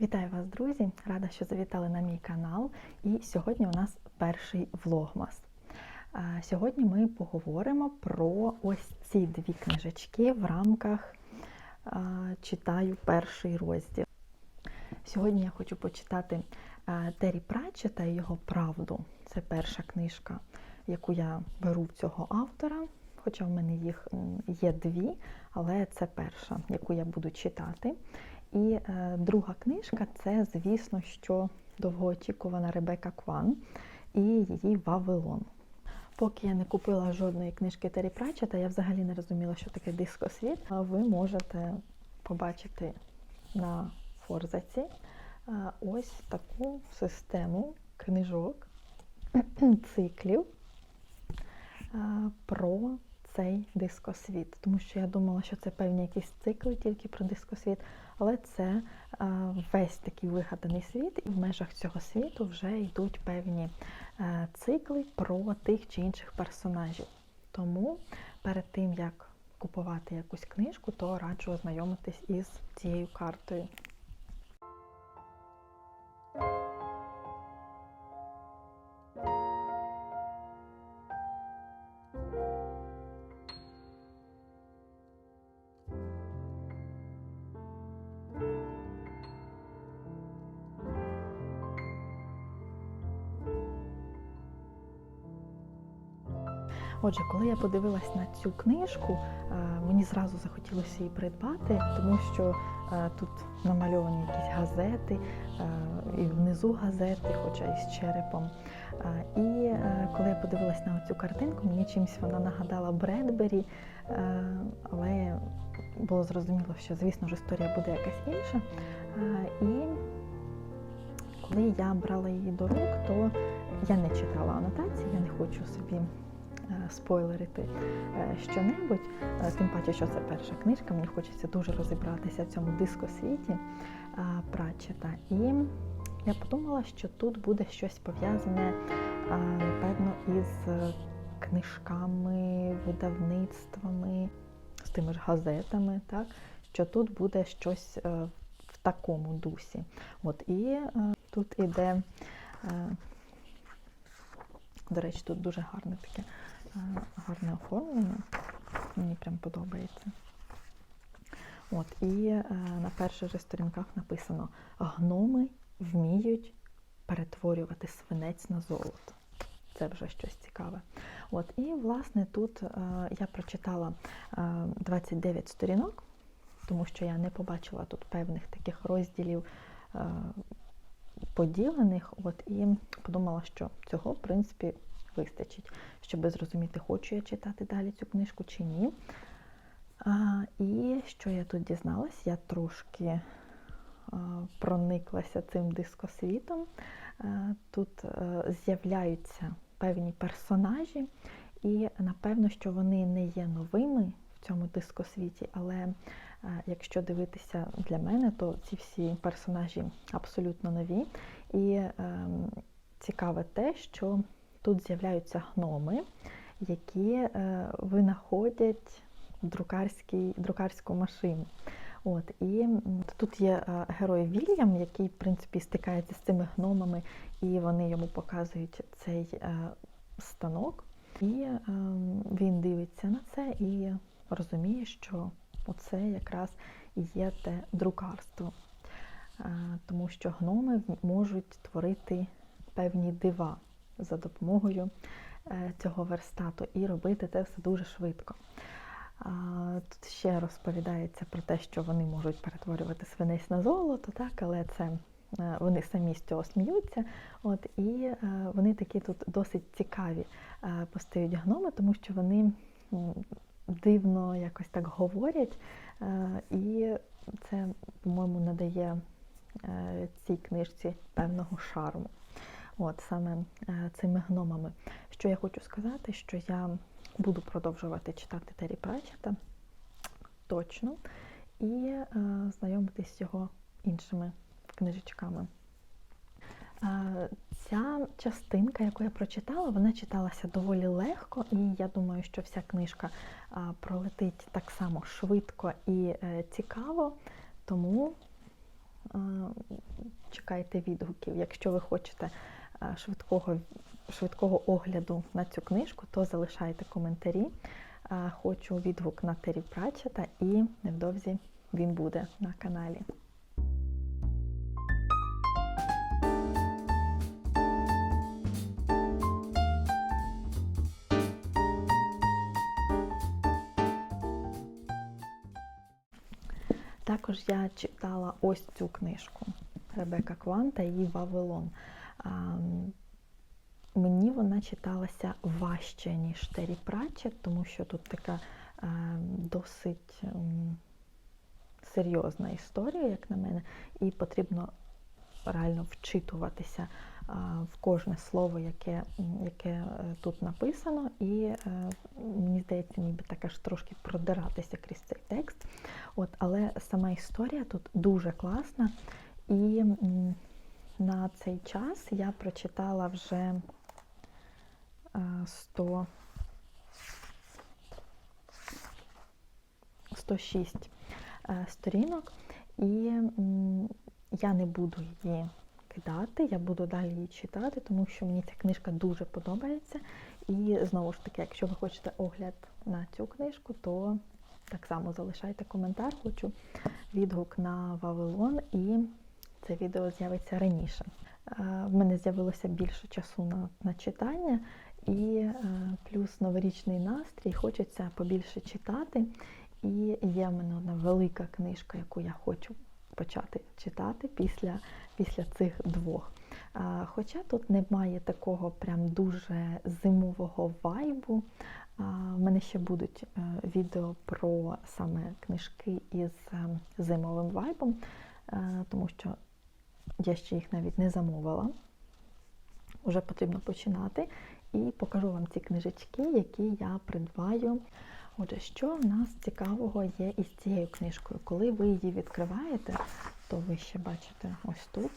Вітаю вас, друзі! Рада, що завітали на мій канал. І сьогодні у нас перший влогмас. Сьогодні ми поговоримо про ось ці дві книжечки в рамках Читаю перший розділ. Сьогодні я хочу почитати Террі Пратчета і його правду. Це перша книжка, яку я беру в цього автора. Хоча в мене їх є дві, але це перша, яку я буду читати. І е, друга книжка це, звісно, що довгоочікувана Ребека Кван і її Вавилон. Поки я не купила жодної книжки Террі Пратчета, я взагалі не розуміла, що таке дискосвіт. Ви можете побачити на форзаці е, ось таку систему книжок, циклів е, про цей дискосвіт. Тому що я думала, що це певні якісь цикли тільки про дискосвіт, але це е, весь такий вигаданий світ, і в межах цього світу вже йдуть певні е, цикли про тих чи інших персонажів. Тому перед тим, як купувати якусь книжку, то раджу ознайомитись із цією картою. Отже, коли я подивилась на цю книжку, е, мені зразу захотілося її придбати, тому що е, тут намальовані якісь газети, е, і внизу газети, хоча і з черепом. І коли я подивилась на цю картинку, мені чимось вона нагадала Бредбері, але було зрозуміло, що, звісно ж, історія буде якась інша. І коли я брала її до рук, то я не читала анотації, я не хочу собі спойлерити щонебудь, тим паче, що це перша книжка, мені хочеться дуже розібратися в цьому дискосвіті Пратчета. І я подумала, що тут буде щось пов'язане, напевно, із книжками, видавництвами, з тими ж газетами, так? що тут буде щось в такому дусі. От, І тут іде, до речі, тут дуже гарне таке гарне оформлення. Мені прям подобається. От, І е, на перших же сторінках написано: гноми вміють перетворювати свинець на золото. Це вже щось цікаве. От, І, власне, тут е, я прочитала е, 29 сторінок, тому що я не побачила тут певних таких розділів е, поділених. От, І подумала, що цього, в принципі, вистачить, щоб зрозуміти, хочу я читати далі цю книжку чи ні. А, І що я тут дізналась? Я трошки а, прониклася цим дискосвітом. А, тут а, з'являються певні персонажі, і напевно, що вони не є новими в цьому дискосвіті, але а, якщо дивитися для мене, то ці всі персонажі абсолютно нові. І а, цікаве те, що Тут з'являються гноми, які е, винаходять друкарську машину. От, І тут є е, герой Вільям, який, в принципі, стикається з цими гномами, і вони йому показують цей е, станок. І е, він дивиться на це і розуміє, що оце якраз і є те друкарство. Тому що гноми можуть творити певні дива за допомогою е, цього верстату і робити це все дуже швидко. Тут ще розповідається про те, що вони можуть перетворювати свинець на золото, так, але це е, вони самі з цього сміються. От, І е, вони такі тут досить цікаві постають гноми, тому що вони дивно якось так говорять, і це, по-моєму, надає цій книжці певного шарму. От саме е, цими гномами. Що я хочу сказати, що я буду продовжувати читати Террі Пратчета точно і е, знайомитись з його іншими книжечками. Е, ця частинка, яку я прочитала, вона читалася доволі легко, і я думаю, що вся книжка пролетить так само швидко і цікаво, тому чекайте відгуків. Якщо ви хочете швидкого, швидкого огляду на цю книжку, то залишайте коментарі. Е, Хочу відгук на Террі Пратчета і невдовзі він буде на каналі. Також я читала ось цю книжку Ребека Кван та її Вавилон. Мені вона читалася важче, ніж Террі Пратчет, тому що тут така е, досить серйозна історія, як на мене, і потрібно реально вчитуватися в кожне слово, яке, яке е, тут написано, і е, мені здається, ніби так аж трошки продиратися крізь цей текст. От, але сама історія тут дуже класна. І на цей час я прочитала вже е, 100, 106 е, сторінок, і я не буду її кидати, я буду далі її читати, тому що мені ця книжка дуже подобається. І знову ж таки, якщо ви хочете огляд на цю книжку, то так само залишайте коментар, хочу відгук на Вавилон, і це відео з'явиться раніше. Е, В мене з'явилося більше часу на, на читання, і е, плюс новорічний настрій, хочеться побільше читати. І є в мене одна велика книжка, яку я хочу почати читати після, після цих двох. Хоча тут немає такого прям дуже зимового вайбу. В мене ще будуть е, відео про саме книжки із е, зимовим вайбом, е, тому що я ще їх навіть не замовила. Вже потрібно починати. І покажу вам ці книжечки, які я придбаю. Отже, що в нас цікавого є із цією книжкою? Коли ви її відкриваєте, то ви ще бачите ось тут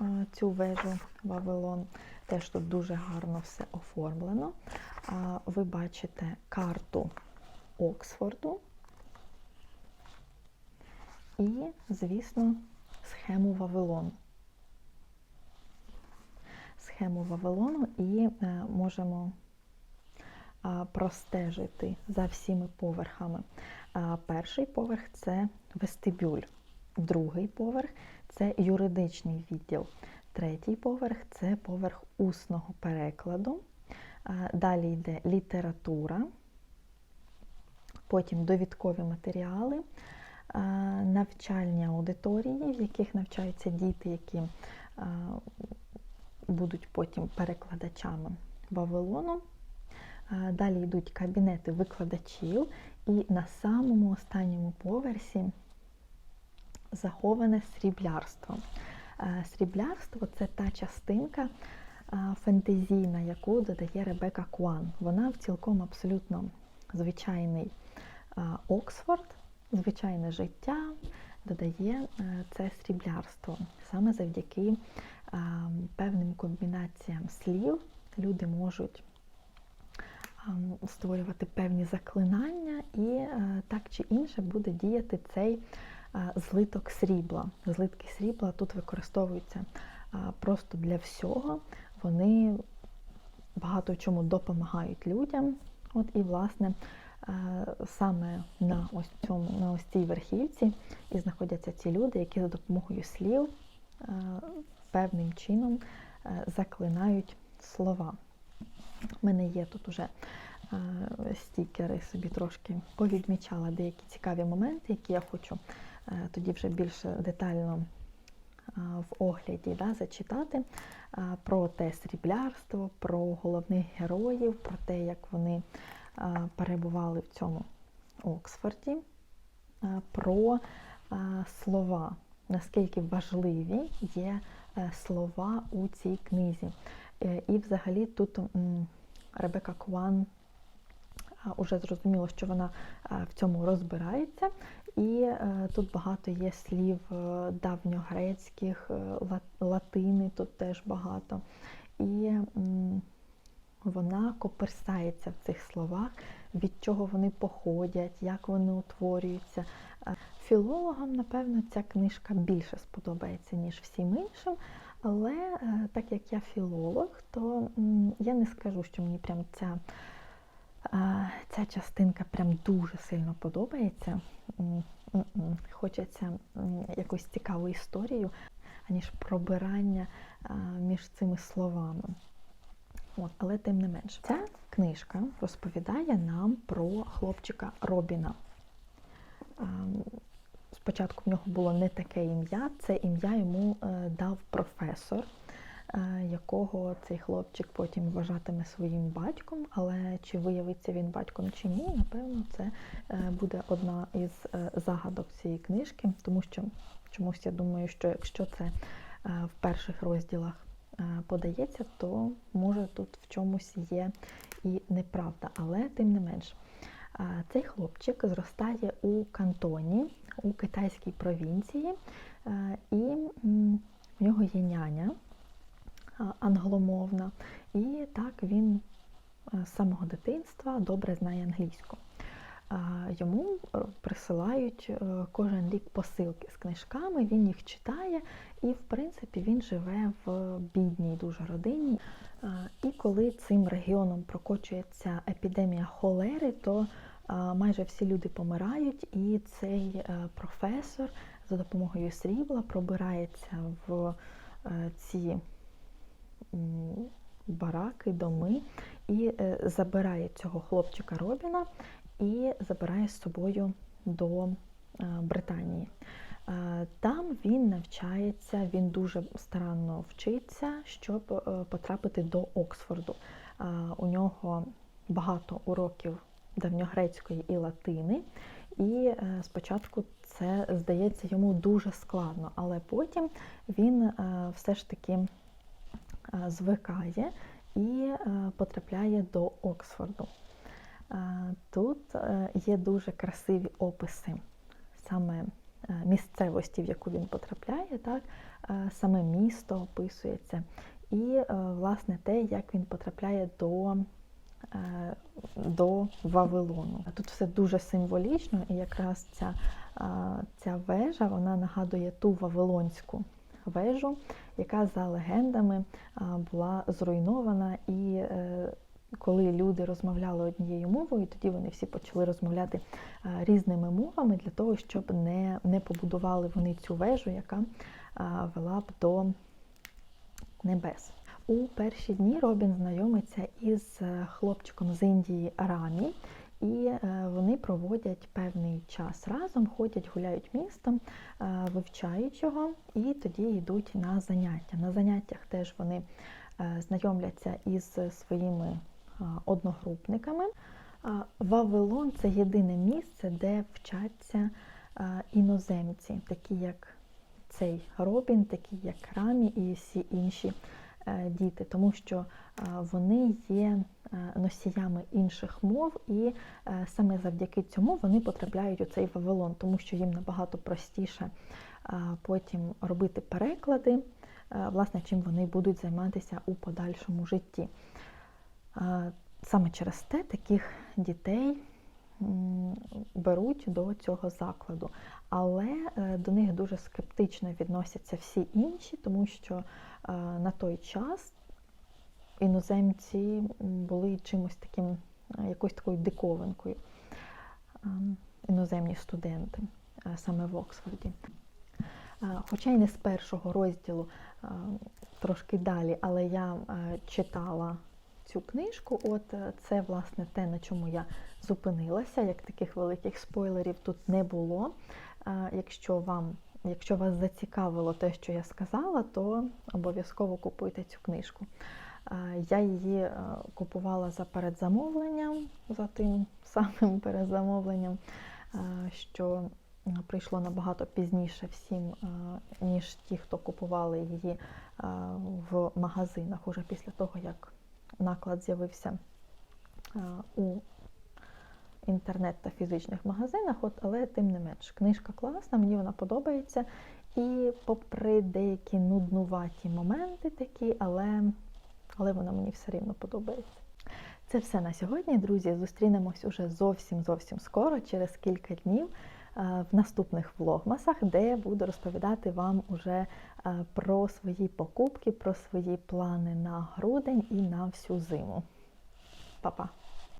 е, цю вежу Вавилон. Теж тут дуже гарно все оформлено. Ви бачите карту Оксфорду і, звісно, схему Вавилону. Схему Вавилону і е, можемо простежити за всіми поверхами. Перший поверх це вестибюль, другий поверх це юридичний відділ, третій поверх це поверх усного перекладу. Далі йде література, потім довідкові матеріали, навчальні аудиторії, в яких навчаються діти, які будуть потім перекладачами Вавилону. Далі йдуть кабінети викладачів, і на самому останньому поверсі заховане сріблярство. Сріблярство це та частинка фентезійна, яку додає Ребека Куан. Вона в цілком абсолютно звичайний Оксфорд, звичайне життя додає е, це сріблярство. Саме завдяки певним комбінаціям слів люди можуть а, створювати певні заклинання, і так чи інше буде діяти цей злиток срібла. Злитки срібла тут використовуються просто для всього. Вони багато чому допомагають людям. От І, власне, е, саме на ось цьому, на ось цій верхівці і знаходяться ці люди, які за допомогою слів е, певним чином е, заклинають слова. У мене є тут уже стікери, собі трошки повідмічала деякі цікаві моменти, які я хочу тоді вже більш детально в огляді да, зачитати про те сріблярство, про головних героїв, про те, як вони перебували в цьому Оксфорді, про слова, наскільки важливі є е, слова у цій книзі. Е, і взагалі тут Ребека Куан уже зрозуміло, що вона в цьому розбирається. І тут багато є слів е, давньогрецьких, латини тут теж багато. І вона коперсається в цих словах, від чого вони походять, як вони утворюються. Е, Філологам, напевно, ця книжка більше сподобається, ніж всім іншим. Але е, так як я філолог, то я не скажу, що мені прям ця, е, ця частинка прям дуже сильно подобається. Хочеться якусь цікаву історію, аніж пробирання між цими словами. От, але тим не менш, ця книжка розповідає нам про хлопчика Робіна. Спочатку в нього було не таке ім'я, це ім'я йому е, дав професор, е, якого цей хлопчик потім вважатиме своїм батьком. Але чи виявиться він батьком чи ні, напевно, це е, буде одна із загадок цієї книжки, тому що чомусь я думаю, що якщо це в перших розділах подається, то може тут в чомусь є і неправда, але тим не менш. Цей хлопчик зростає у кантоні, у китайській провінції, е, і в нього є няня англомовна, і так він е, з самого дитинства добре знає англійську. Йому е, присилають е, кожен рік посилки з книжками, він їх читає, і в принципі він живе в бідній дуже родині. І коли цим регіоном прокочується епідемія холери, то майже всі люди помирають, і цей е, професор за допомогою срібла пробирається в ці бараки, доми і забирає цього хлопчика Робіна і забирає з собою до е, Британії. Е, Там він навчається, він дуже старанно вчиться, щоб е, потрапити до Оксфорду. У нього багато уроків давньогрецької і латини, і спочатку це здається йому дуже складно, але потім він все ж таки звикає і потрапляє до Оксфорду. Тут е, є дуже красиві описи саме е, місцевості, в яку він потрапляє, так? е, саме місто описується, і власне те, як він потрапляє до, до Вавилону. Тут все дуже символічно, і якраз ця, ця вежа вона нагадує ту Вавилонську вежу, яка за легендами була зруйнована і коли люди розмовляли однією мовою, тоді вони всі почали розмовляти е, різними мовами для того, щоб не, не побудували вони цю вежу, яка е, вела б до небес. У перші дні Робін знайомиться із е, хлопчиком з Індії Рамі, і вони проводять певний час разом, ходять, гуляють містом, вивчають його і тоді йдуть на заняття. На заняттях теж вони знайомляться із своїми одногрупниками. Вавилон це єдине місце, де вчаться іноземці, такі як цей Робін, такі як Рамі і всі інші е, діти, тому що вони є е, носіями інших мов, і е, саме завдяки цьому вони потрапляють у цей Вавилон, тому що їм набагато простіше потім робити переклади, е, власне, чим вони будуть займатися у подальшому житті. Саме через те таких дітей беруть до цього закладу. Але е, до них дуже скептично відносяться всі інші, тому що е, на той час іноземці були чимось таким, е, якоюсь такою диковинкою, іноземні студенти саме в Оксфорді. Хоча й не з першого розділу, трошки далі, але я читала цю книжку. От е, це власне те, на чому я зупинилася. Як таких великих спойлерів тут не було. Е, Якщо вам, якщо вас зацікавило те, що я сказала, то обов'язково купуйте цю книжку. Е, Я її купувала за передзамовленням, за тим самим передзамовленням, що прийшло набагато пізніше всім, ніж ті, хто купували її в магазинах, уже після того, як наклад з'явився е, у інтернет та фізичних магазинах, от, але тим не менш, книжка класна, мені вона подобається. І попри деякі нуднуваті моменти такі, але, але вона мені все рівно подобається. Це все на сьогодні, друзі. Зустрінемось уже зовсім зовсім скоро, через кілька днів в наступних влогмасах, де я буду розповідати вам уже е, про свої покупки, про свої плани на грудень і на всю зиму. Па-па!